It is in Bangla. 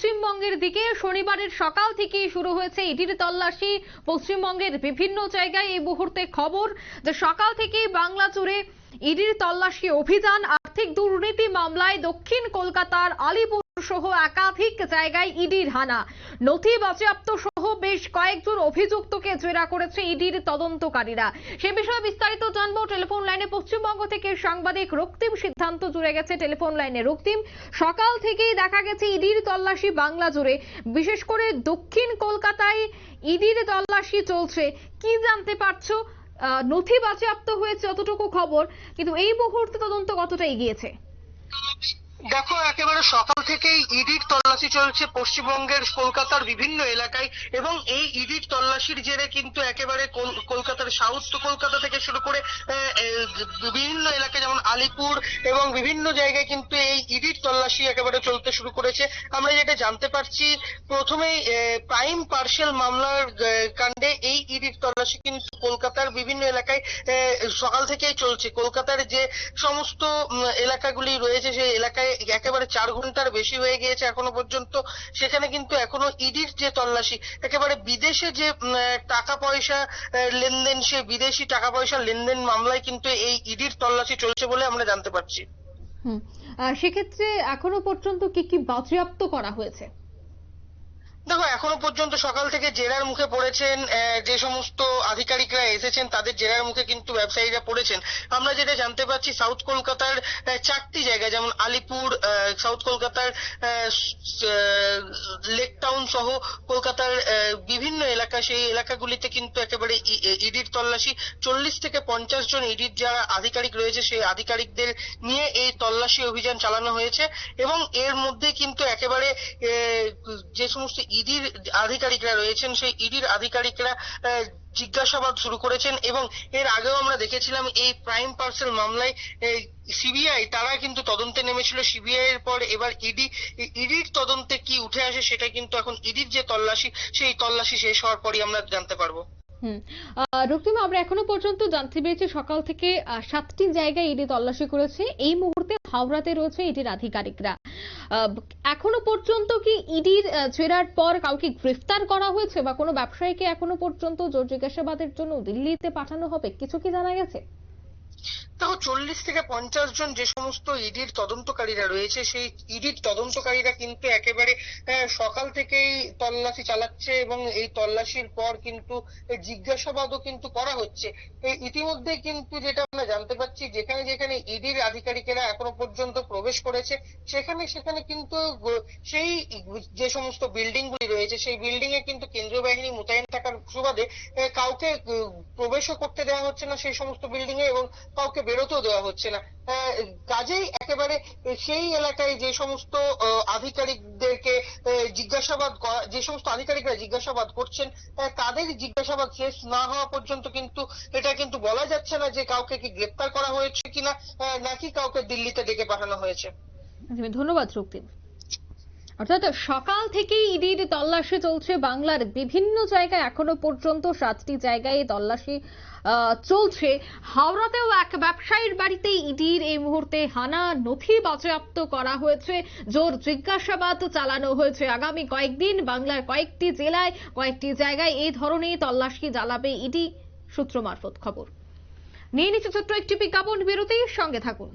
পশ্চিমবঙ্গের দিকে শনিবারের সকাল থেকেই শুরু হয়েছে ইডির তল্লাশি। পশ্চিমবঙ্গের বিভিন্ন জায়গায় এই মুহূর্তে খবর যে সকাল থেকেই বাংলা জুড়ে ইডির তল্লাশি অভিযান, আর্থিক দুর্নীতি মামলায় দক্ষিণ কলকাতার আলিপুর সহ একাধিক জায়গায় ইডির হানা। নথি বাজেয়াপ্ত সহ বেশ কয়েকজন অভিযুক্তকে জেরা করেছে ইডির তদন্তকারীরা। সে বিষয়ে বিস্তারিত জানব টেলিফোন লাইনে পশ্চিমবঙ্গ থেকে সাংবাদিক রক্তিম সিদ্ধান্ত জুড়ে গেছে টেলিফোন লাইনে। রক্তিম, সকাল থেকেই দেখা গেছে ইডির তল্লাশি বাংলা জুড়ে। বিশেষ করে দক্ষিণ কলকাতায় ইডির তল্লাশি চলছে। কি জানতে পারছ? নথি বাজেয়াপ্ত হয়েছে যতটুকু খবর, কিন্তু এই মুহূর্তে তদন্ত কতটা এগিয়েছে? দেখো, একেবারে সকাল থেকেই ইডির তল্লাশি চলছে পশ্চিমবঙ্গের কলকাতার বিভিন্ন এলাকায়, এবং এই ইডির তল্লাশির জেরে কিন্তু একেবারে কলকাতার সাউথ কলকাতা থেকে শুরু করে বিভিন্ন এলাকায় যেমন আলিপুর এবং বিভিন্ন জায়গায় কিন্তু এই ইডির তল্লাশি একেবারে চলতে শুরু করেছে। আমরা যেটা জানতে পারছি, প্রথমেই প্রাইম পার্সেল মামলার কাণ্ডে এই ইডির তল্লাশি কিন্তু কলকাতার বিভিন্ন এলাকায় সকাল থেকেই চলছে। কলকাতার যে সমস্ত এলাকাগুলি রয়েছে, সেই এলাকায় একেবারে চার ঘণ্টার বেশি হয়ে গিয়েছে এখনও পর্যন্ত। সেখানে কিন্তু এখনও ইডির যে তল্লাশি, একেবারে বিদেশে যে টাকা পয়সা লেনদেন, সে বিদেশি টাকা পয়সা লেনদেন মামলায় কিন্তু এই ইডির তল্লাশি চলছে বলে আমরা জানতে পারছি। সেক্ষেত্রে এখনও পর্যন্ত কি কি বাজেয়াপ্ত করা হয়েছে? দেখো, এখনও পর্যন্ত সকাল থেকে জেরার মুখে পড়েছেন যে সমস্ত আধিকারিকরা এসেছেন, তাদের জেরার মুখে কিন্তু ব্যবসায়ীরা পড়েছেন। আমরা যেটা জানতে পারছি, সাউথ কলকাতার চারটি জায়গায় যেমন আলিপুর সাউথ কলকাতার লেক টাউন সহ কলকাতার বিভিন্ন এলাকা, সেই এলাকাগুলিতে কিন্তু একেবারে ইডির তল্লাশি। চল্লিশ থেকে পঞ্চাশ জন ইডির যারা আধিকারিক রয়েছে, সেই আধিকারিকদের নিয়ে এই তল্লাশি অভিযান চালানো হয়েছে। এবং এর মধ্যে কিন্তু একেবারে যে সমস্ত ইডির আধিকারিকরা রয়েছেন, সেই ইডির আধিকারিকরা জিজ্ঞাসাবাদ শুরু করেছেন এবং এর আগেও আমরা দেখেছিলাম এই প্রাইম পার্সেল মামলায় সিবিআই তারা কিন্তু তদন্তে নেমেছিল। সিবিআই এর পর এবার ইডি, ইডির তদন্তে কি উঠে আসে সেটা কিন্তু এখন ইডির যে তল্লাশি, সেই তল্লাশি শেষ হওয়ার পরই আমরা জানতে পারব। রক্তিম, আমরা এখনও পর্যন্ত জানতে পেরেছি সকাল থেকে সাতটি জায়গায় ইডি তল্লাশি করেছে। এই মুহূর্তে হাওড়াতে রয়েছে ইডির আধিকারিকরা। এখনও পর্যন্ত কি ইডির জেরার পর কাউকে গ্রেফতার করা হয়েছে বা কোনো ব্যবসায়ীকে এখনও পর্যন্ত জোর জিজ্ঞাসাবাদের জন্য দিল্লিতে পাঠানো হবে? কিছু কি জানা গেছে? দেখো চল্লিশ থেকে পঞ্চাশ জন যে সমস্ত ইডির তদন্তকারীরা রয়েছে, সেই ইডির তদন্তকারীরা কিন্তু একেবারে সকাল থেকেই তল্লাশি চালাচ্ছে এবং এই তল্লাশির পর কিন্তু জিজ্ঞাসাবাদও কিন্তু করা হচ্ছে। ইতিমধ্যে কিন্তু যেটা আমরা জানতে পারছি যেখানে যেখানে ইডির আধিকারিকেরা এখনও পর্যন্ত প্রবেশ করেছে, সেখানে সেখানে কিন্তু, সেই যে সমস্ত বিল্ডিং গুলি রয়েছে, সেই বিল্ডিং এ কিন্তু কেন্দ্রীয় বাহিনী মোতায়েন থাকার সুবাদে কাউকে প্রবেশও করতে দেওয়া হচ্ছে না সেই সমস্ত বিল্ডিং এ এবং কাউকে বেরোতেও দেওয়া হচ্ছে না। কাজেই একেবারে সেই এলাকায় যে সমস্ত আধিকারিকদেরকে জিজ্ঞাসাবাদ যে সমস্ত আধিকারিকরা জিজ্ঞাসাবাদ করছেন তাদের জিজ্ঞাসাবাদ শেষ না হওয়া পর্যন্ত কিন্তু এটা কিন্তু বলা যাচ্ছে না যে কাউকে কি গ্রেপ্তার করা হয়েছে কিনা নাকি কাউকে দিল্লিতে ডেকে পাঠানো হয়েছে। ধন্যবাদ রক্তিম। অর্থাৎ সকাল থেকেই ইডির তল্লাশি চলছে বাংলার বিভিন্ন জায়গায়। এখনও পর্যন্ত সাতটি জায়গায় তল্লাশি চলছে। হাওড়াতেও এক ব্যবসায়ীর বাড়িতে ইডির এই মুহূর্তে হানা নথি বাজেয়াপ্ত করা হয়েছে। জোর জিজ্ঞাসাবাদ চালানো হয়েছে। আগামী কয়েকদিন বাংলার কয়েকটি জেলায়, কয়েকটি জায়গায় এই ধরনের তল্লাশি জ্বালাবে ইডি। সূত্র মারফত খবর। নিয়ে নিচ্ছে ছোট্ট একটি বিজ্ঞাপন বিরতির সঙ্গে থাকুন।